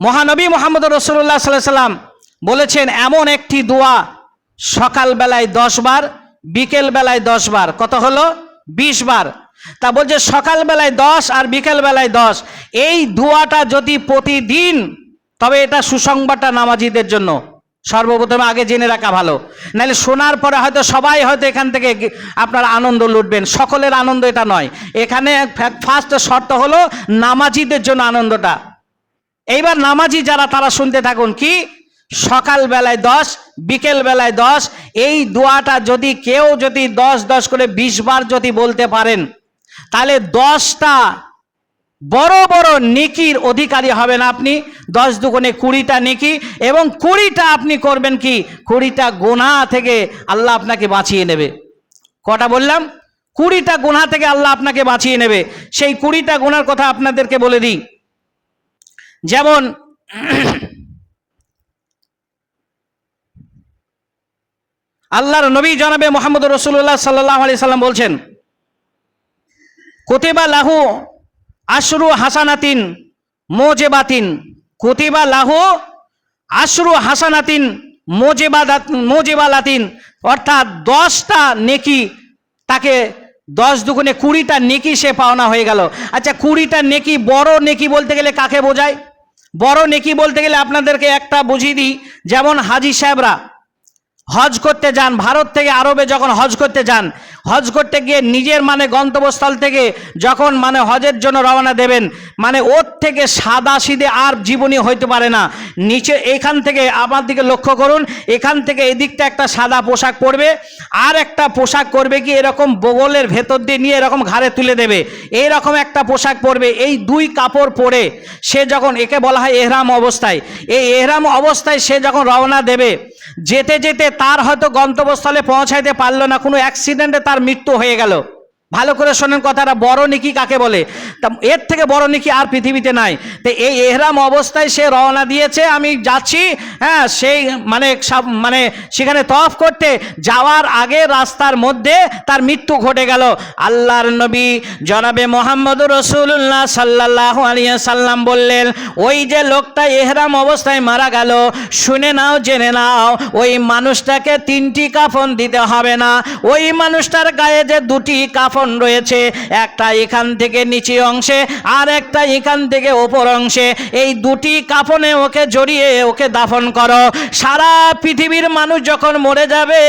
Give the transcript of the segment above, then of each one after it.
মহানবী মোহাম্মদ রসুল্লাহ সাল্লাহ সাল্লাম বলেছেন, এমন একটি দোয়া সকালবেলায় দশ বার বিকেল বেলায় দশ বার। কত হলো? বিশ বার। তা বলছে, সকালবেলায় দশ আর বিকেল বেলায় দশ। এই দোয়াটা যদি প্রতিদিন, তবে এটা সুসংবাদটা নামাজিদের জন্য। সর্বপ্রথমে আগে জেনে রাখা ভালো। নাহলে শোনার পরে হয়তো সবাই হয়তো এখান থেকে আপনার আনন্দ লুটবেন। সকলের আনন্দ এটা নয়। এখানে ফার্স্ট শর্ত হলো, নামাজিদের জন্য আনন্দটা। এইবার নামাজি যারা, তারা শুনতে থাকুন কি? সকাল বেলায় দশ বিকেল বেলায় দশ, এই দোয়াটা যদি কেউ যদি দশ দশ করে বিশ বার যদি বলতে পারেন, তাহলে দশটা বড় বড় নেকির অধিকারী হবেন আপনি। দশ দুগুণে কুড়িটা নেকি এবং কুড়িটা আপনি করবেন কি? কুড়িটা গোনা থেকে আল্লাহ আপনাকে বাঁচিয়ে নেবে। কটা বললাম? কুড়িটা গোনা থেকে আল্লাহ আপনাকে বাঁচিয়ে নেবে। সেই কুড়িটা গোনার কথা আপনাদেরকে বলে দিই। যেমন আল্লাহর নবী জনাবে মোহাম্মদ রসুল্লাহ সাল্লাহ আলি সাল্লাম বলছেন, কোতেবা লাহু আশরু হাসানাতিন মোজেবাতিন, কোতেবা লাহু আশরু হাসানাতিন মোজেবাদাত, মোজেবালাতিন। অর্থাৎ দশটা নেকি তাকে দশ দুগুণে কুড়িটা নেকি সে পাওনা হয়ে গেল। আচ্ছা কুড়িটা নেকি বড় নেকি বলতে গেলে কাকে বোঝায়? বড় নেকি বলতে গেলে আপনাদেরকে একটা বুঝিয়ে দিই। যেমন হাজি সাহেবরা হজ করতে যান, ভারত থেকে আরবে যখন হজ করতে যান হজ করতে গিয়ে নিজের মানে গন্তব্যস্থল থেকে যখন মানে হজের জন্য রওনা দেবেন মানে ওর থেকে সাদা সিদে আর জীবনী হইতে পারে না। নিচে এখান থেকে আমার দিকে লক্ষ্য করুন, এখান থেকে এদিকটা একটা সাদা পোশাক পরবে, আর একটা পোশাক করবে কি এরকম বগলের ভেতর দিয়ে নিয়ে এরকম ঘাড়ে তুলে দেবে। এই রকম একটা পোশাক পরবে, এই দুই কাপড় পরে সে যখন, একে বলা হয় এহরাম অবস্থায়। এই এহরাম অবস্থায় সে যখন রওনা দেবে, যেতে যেতে তার হয়তো গন্তব্যস্থলে পৌঁছাইতে পারল না, কোনো অ্যাক্সিডেন্টে তার মৃত্যু হয়ে গেল। ভালো করে শোনেন কথাটা, বড় নিকি কাকে বলে? তা এর থেকে বড় নিকি আর পৃথিবীতে নাই। তো এই এহরাম অবস্থায় সে রওনা দিয়েছে, আমি যাচ্ছি হ্যাঁ সেই মানে মানে সেখানে তফ করতে, যাওয়ার আগে রাস্তার মধ্যে তার মৃত্যু ঘটে গেল। আল্লাহর নবী জনাবে মোহাম্মদ রসুল্লাহ সাল্লাহ আলিয়া সাল্লাম বললেন, ওই যে লোকটা এহরাম অবস্থায় মারা গেল, শুনে নাও, জেনে নাও, ওই মানুষটাকে তিনটি কাফন দিতে হবে না। ওই মানুষটার গায়ে যে দুটি কাফন রয়েছে, একটা এখান থেকে নিচে অংশে আর একটা এখান থেকে ওপর অংশে। এই দুটি কাফনে ওকে জড়িয়ে ওকে দাফন করো। সারা পৃথিবীর মানুষ যখন মরে যাবে,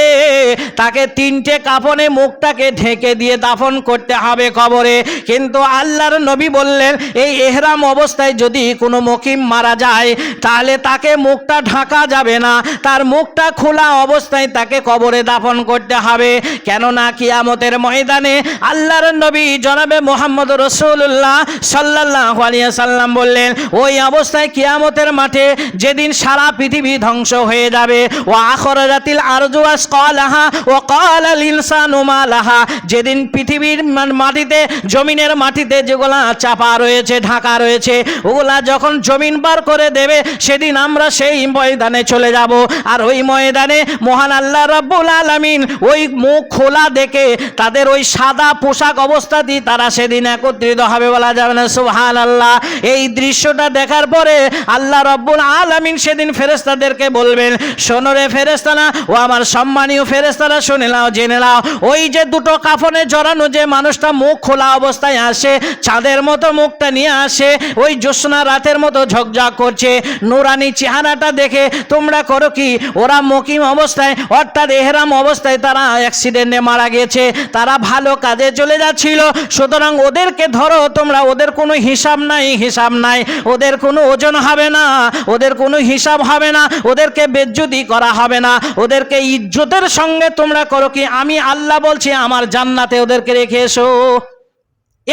তাকে তিনটে কাফনে মুখটাকে ঢেকে দিয়ে দাফন করতে হবে কবরে। কিন্তু আল্লাহর নবী বললেন, এই এহরাম অবস্থায় যদি কোনো মকিম মারা যায়, তাহলে তাকে মুখটা ঢাকা যাবে না। তার মুখটা খোলা অবস্থায় তাকে কবরে দাফন করতে হবে। কেননা কিয়ামতের ময়দানে আল্লাহর নবী জনাবে মোহাম্মদ রসুল্লাহ সাল্লাহ আলিয়া সাল্লাম বললেন, ওই অবস্থায় কিয়ামতের মাঠে যেদিন সারা পৃথিবী ধ্বংস হয়ে যাবে ও আখর জাতিল আরজুয়াস কলাহা ও কলাল ইনসানু মালাহা, যেদিন পৃথিবীর মাটিতে, জমিনের মাটিতে যেগুলা চাপা রয়েছে, ঢাকা রয়েছে, ওগুলা যখন জমিন বার করে দেবে, সেদিন আমরা সেই ময়দানে চলে যাব। আর ওই ময়দানে মহান আল্লাহ রব্বুল আলামিন ওই মুখ খোলা দেখে তাদের ওই সাদা পোশাক অবস্থাতেই তারা সেদিন একত্রিত হবে বলা যাবে না সুহান আল্লাহ এই দৃশ্যটা দেখার পরে আল্লাহ রব্বুল আলামিন সেদিন ফেরেস্তাদেরকে বলবেন, শোনো রে ফেরেস্তানা ও আমার সম্মানীয় ফেরেস্তারা শুনে নাও, জেনে নাও, ওই যে দুটো কাফনে জড়ানো যে মানুষটা মুখ খোলা অবস্থায় আসে, চাঁদের মতো মুখটা নিয়ে আসে, ওই জ্যোৎস্না রাতের মতো ঝকঝক করছে, নুরানি চেহারাটা দেখে তোমরা করো কি, ওরা মকিম অবস্থায়, অর্থাৎ এহরাম অবস্থায় তারা অ্যাক্সিডেন্টে মারা গেছে, তারা ভালো কাজে চলে যাচ্ছিল। সুতরাং ওদেরকে ধরো, তোমরা, ওদের কোনো হিসাব নাই হিসাব নাই। ওদের কোনো ওজন হবে না, ওদের কোনো হিসাব হবে না, ওদেরকে বেজ্জুদি করা হবে না। ওদেরকে ইজ্জতের সঙ্গে তোমরা করো কি? আমি আল্লাহ বলছি, আমার জান্নাতে ওদেরকে রেখে এসো।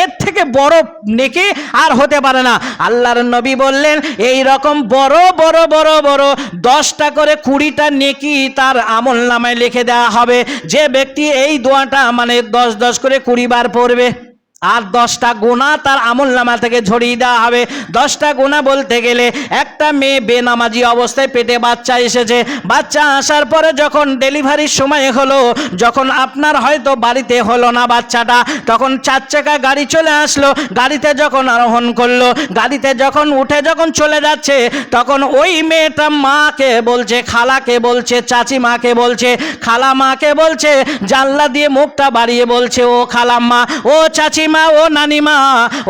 এর থেকে বড় নেকি আর হতে পারে না। আল্লাহর নবী বললেন, এই রকম বড় বড় বড় বড় দশটা করে কুড়িটা নেকি তার আমল নামায় লিখে দেওয়া হবে। যে ব্যক্তি এই দোয়াটা মানে দশ দশ করে কুড়ি বার পড়বে। আর দশটা গোনা তার আমল নামা থেকে ঝরিয়ে দেওয়া হবে। দশটা গোনা বলতে গেলে একটা মেয়ে বেনামাজি অবস্থায় পেটে বাচ্চা এসেছে। বাচ্চা আসার পরে যখন ডেলিভারির সময় হলো, যখন আপনার হয়তো বাড়িতে হলো না বাচ্চাটা, তখন চার চাকা গাড়ি চলে আসলো। গাড়িতে যখন আরোহণ করল, গাড়িতে যখন উঠে যখন চলে যাচ্ছে, তখন ওই মেয়েটা মাকে বলছে, খালাকে বলছে চাচি মাকে বলছে খালা মাকে বলছে, জানলা দিয়ে মুখটা বাড়িয়ে বলছে, ও খালাম্মা, ও চাচিমা ও নানিমা,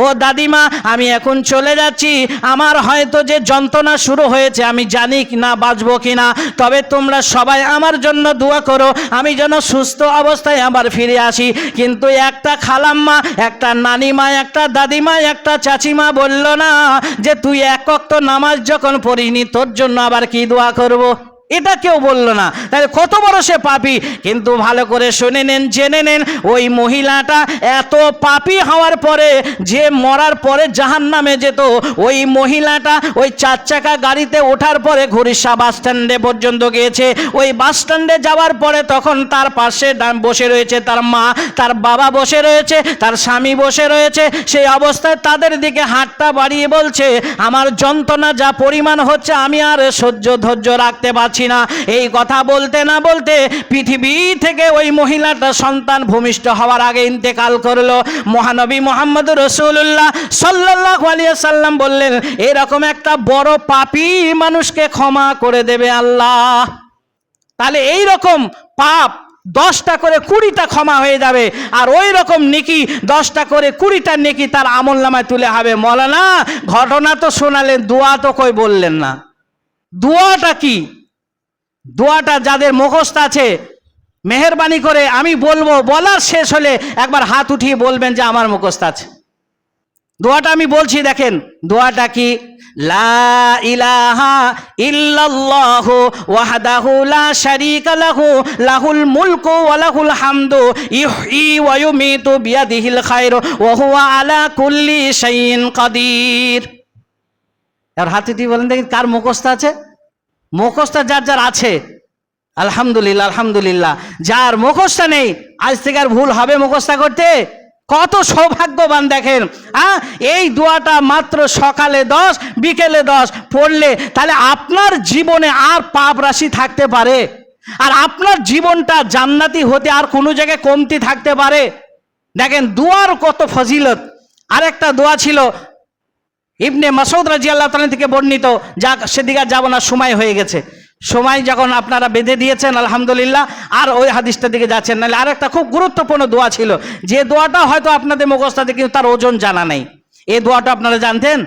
ও দাদিমা, আমি এখন চলে যাচ্ছি। আমার হয়তো যে যন্ত্রণা শুরু হয়েছে, আমি জানি না, বাঁচবো কি না। তবে তোমরা সবাই আমার জন্য দোয়া করো, আমি যেন সুস্থ অবস্থায় আবার ফিরে আসি। কিন্তু একটা খালাম্মা, একটা নানিমা, একটা দাদিমা, একটা চাচিমা বলল না যে, তুই এক নামাজ যখন পড়িনি, তোর জন্য আবার কি দোয়া করব। এটা কেউ বলল না। তাহলে কত বড় সে পাপি? কিন্তু ভালো করে শুনে নেন, জেনে নেন, ওই মহিলাটা এত পাপি হওয়ার পরে, যে মরার পরে জাহান নামে যেত, ওই মহিলাটা ওই চার চাকা গাড়িতে ওঠার পরে ঘুরিসা বাস স্ট্যান্ডে পর্যন্ত গিয়েছে। ওই বাস স্ট্যান্ডে যাওয়ার পরে তখন তার পাশে বসে রয়েছে তার মা, তার বাবা বসে রয়েছে, তার স্বামী বসে রয়েছে। সেই অবস্থায় তাদের দিকে হাতটা বাড়িয়ে বলছে, আমার যন্ত্রণা যা পরিমাণ হচ্ছে, আমি আর সহ্য ধৈর্য রাখতে পারছি না। এই কথা বলতে না বলতে পৃথিবী থেকে ওই মহিলাটা সন্তান ভূমিষ্ঠ হওয়ার আগে ইন্তেকাল করল। মহানবী মোহাম্মদ রসুল্লাহ সাল্লাহ আলিয়া সাল্লাম বললেন, এরকম একটা বড় পাপি মানুষকে ক্ষমা করে দেবে আল্লাহ। তাহলে এই রকম পাপ দশটা করে কুড়িটা ক্ষমা হয়ে যাবে। আর ওই রকম নেকি দশটা করে কুড়িটা নেকি তার আমল নামায় তুলে হবে। মলানা, ঘটনা তো শোনালেন, দোয়া তো কই বললেন না? দোয়াটা কি? দোয়াটা যাদের মুখস্থ আছে, মেহরবানি করে আমি বলব, বলার শেষ হলে একবার হাত উঠিয়ে বলবেন যে আমার মুখস্থ আছে। দোয়াটা আমি বলছি দেখেন, দোয়াটা কি? লা ইলাহা লা লাহু, লাহুল মুলকু ওয়া আলা কুল্লি বলেন দেখি কার মুখস্থ আছে? মুখস্থ যার যার আছে, আলহামদুলিল্লাহ আলহামদুলিল্লাহ। যার মুখস্থ নেই, আজ থেকে আর ভুল হবে মুখস্থ করতে? কত সৌভাগ্যবান দেখেন হ্যাঁ এই দোয়াটা মাত্র সকালে দশ, বিকেলে দশ পড়লে তাহলে আপনার জীবনে আর পাপ রাশি থাকতে পারে। আর আপনার জীবনটা জান্নাতি হতে আর কোনো জায়গায় কমতি থাকতে পারে। দেখেন, দোয়ার কত ফজিলত। আরেকটা দোয়া ছিল ইবনে মাসৌদ রাজি আল্লাহ তালা থেকে বর্ণিত, যা সেদিকে যাব না, সময় হয়ে গেছে। সময় যখন আপনারা বেঁধে দিয়েছেন, আলহামদুলিল্লাহ, আর ওই হাদিসটার দিকে যাচ্ছেন, নাহলে আর একটা খুব গুরুত্বপূর্ণ দোয়া ছিল, যে দোয়াটা হয়তো আপনাদের মুখস্থাতে কিন্তু তার ওজন জানা নেই। এই দোয়াটা আপনারা জানতেন?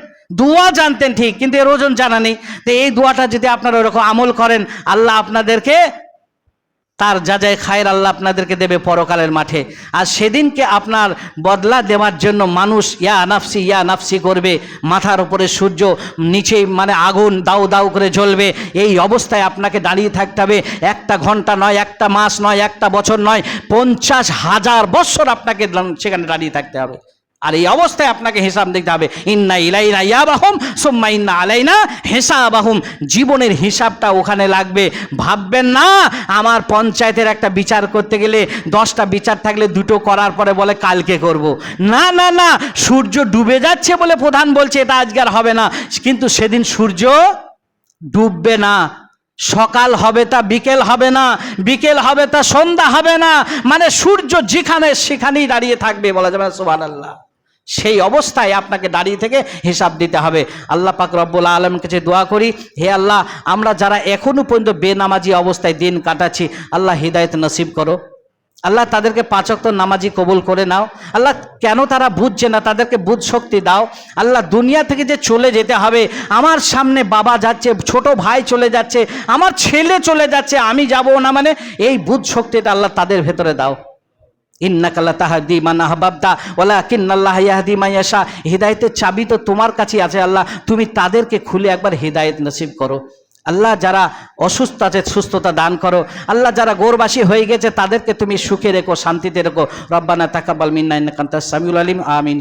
দোয়া জানতেন ঠিক, কিন্তু এর ওজন জানা নেই। তো এই দোয়াটা যদি আপনারা ওরকম আমল করেন, আল্লাহ আপনাদেরকে তার যা যায় খায়ের আল্লাহ আপনাদেরকে দেবে পরকালের মাঠে। আর সেদিনকে আপনার বদলা দেওয়ার জন্য মানুষ ইয়া নাফসি ইয়া নাফসি করবে। মাথার উপরে সূর্য, নিচেই মানে আগুন দাউ দাউ করে জ্বলবে। এই অবস্থায় আপনাকে দাঁড়িয়ে থাকতে হবে। একটা ঘণ্টা নয়, একটা মাস নয়, একটা বছর নয়, পঞ্চাশ হাজার বছর আপনাকে সেখানে দাঁড়িয়ে থাকতে হবে। আর এই অবস্থায় আপনাকে হিসাব দেখতে হবে। ইন্না ইলাইনা ইয়াবাহুম, সুম্মা ইন্না আলাইনা হিসাবাহুম। জীবনের হিসাবটা ওখানে লাগবে। ভাববেন না, আমার পঞ্চায়েতের একটা বিচার করতে গেলে দশটা বিচার থাকলে দুটো করার পরে বলে কালকে করব। না না না, সূর্য ডুবে যাচ্ছে বলে প্রধান বলছে, এটা আজকে আর হবে না। কিন্তু সেদিন সূর্য ডুববে না। সকাল হবে তা বিকেল হবে না, বিকেল হবে তা সন্ধ্যা হবে না। মানে সূর্য যেখানে সেখানেই দাঁড়িয়ে থাকবে, বলা যাবে সুবাহ আল্লাহ সেই অবস্থায় আপনাকে দাঁড়িয়ে থেকে হিসাব দিতে হবে। আল্লাহ পাক রব্বুল আলমের কাছে দোয়া করি, হে আল্লাহ, আমরা যারা এখনও পর্যন্ত বেনামাজি অবস্থায় দিন কাটাচ্ছি, আল্লাহ হৃদায়ত নসিব করো। আল্লাহ তাদেরকে পাচক নামাজি কবুল করে নাও। আল্লাহ কেন তারা বুঝছে না? তাদেরকে বুধ শক্তি দাও। আল্লাহ দুনিয়া থেকে যে চলে যেতে হবে, আমার সামনে বাবা যাচ্ছে, ছোট ভাই চলে যাচ্ছে, আমার ছেলে চলে যাচ্ছে, আমি যাব না মানে এই বুধ শক্তিটা আল্লাহ তাদের ভেতরে দাও। ওলা হৃদায়তের চাবি তো তোমার কাছে আছে আল্লাহ, তুমি তাদেরকে খুলে একবার হৃদায়ত নসিব করো। আল্লাহ যারা অসুস্থ আছে, সুস্থতা দান করো। আল্লাহ যারা গোরবাসী হয়ে গেছে, তাদেরকে তুমি সুখে রেখো, শান্তিতে রেখো। রব্বানা তাকাবাল মিন্না কান্তা সামিউল আলিম, আমিন।